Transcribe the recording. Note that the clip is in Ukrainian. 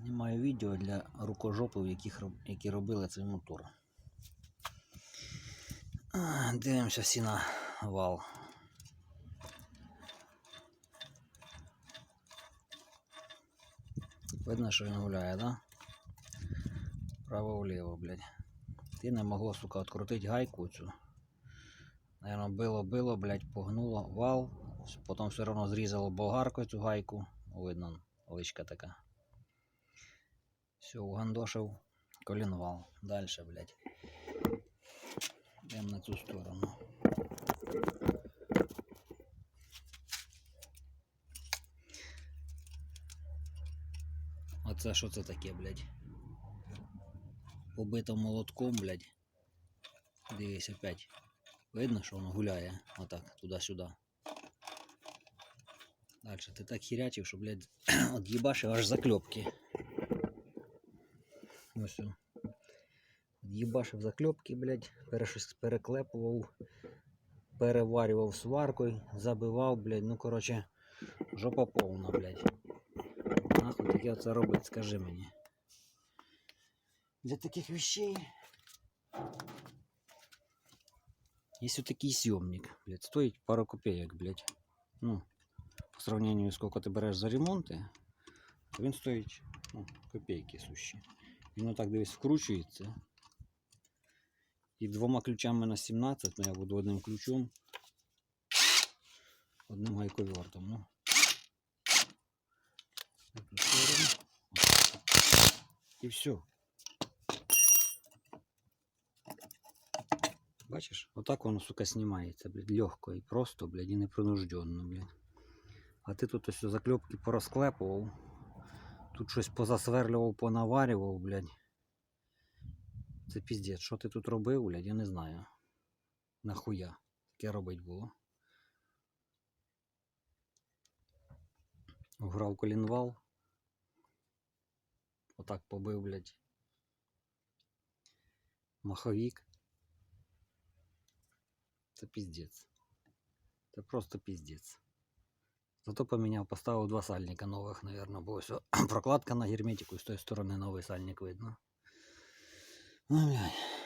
Знімаю відео для рукожопів, яких, які робили цей мотор. Дивимося всі на вал. Видно, що він гуляє, да? Право-вліво, блядь. Ти не могло, сука, відкрутити гайку цю. Наверно, било-било, блядь, погнуло вал. Потім все одно зрізало болгаркою цю гайку. Видно, личка така. Все, угандошив колінвал. Дальше, блядь. Йдемо на цю сторону. Оце що це таке, блядь? Побито молотком, блядь. Дивись опять. Видно, що воно гуляє. Отак, туди-сюди. Дальше ти так хірячив, що, блядь, от їбашив аж закльопки. Ось. о. Їбашив закльопки, блядь, пере- переклепував, переварював сваркою, забивав, блядь, ну короче, жопа повна, блядь. Нахуй таке це робить, скажи мені. Для таких вещей. Вот такий съемник, блядь, стоїть пару копеек, блядь. Ну, по сравнению, сколько ти береш за ремонти, то він стоїть ну, копейки сущі. Він отак дивись вкручується. І двома ключами на 17, ну я буду одним ключом, одним гайковертом. Ну. І все. Бачиш, отак воно, сука, знімається, блядь, легко і просто, блядь, і непринужденно, блядь. А ти тут ось закльопки порозклепував. Тут щось позасверлював, понаварював, блядь. Це піздець, що ти тут робив, блядь, я не знаю. Нахуя таке робить було. Вграв колінвал. Отак побив, блядь. Маховік. Це піздець. Це просто піздець. Зато поміняв, поставив два сальника нових, наверное, бо все. прокладка на герметику, з тої сторони новий сальник видно. Ну, блядь.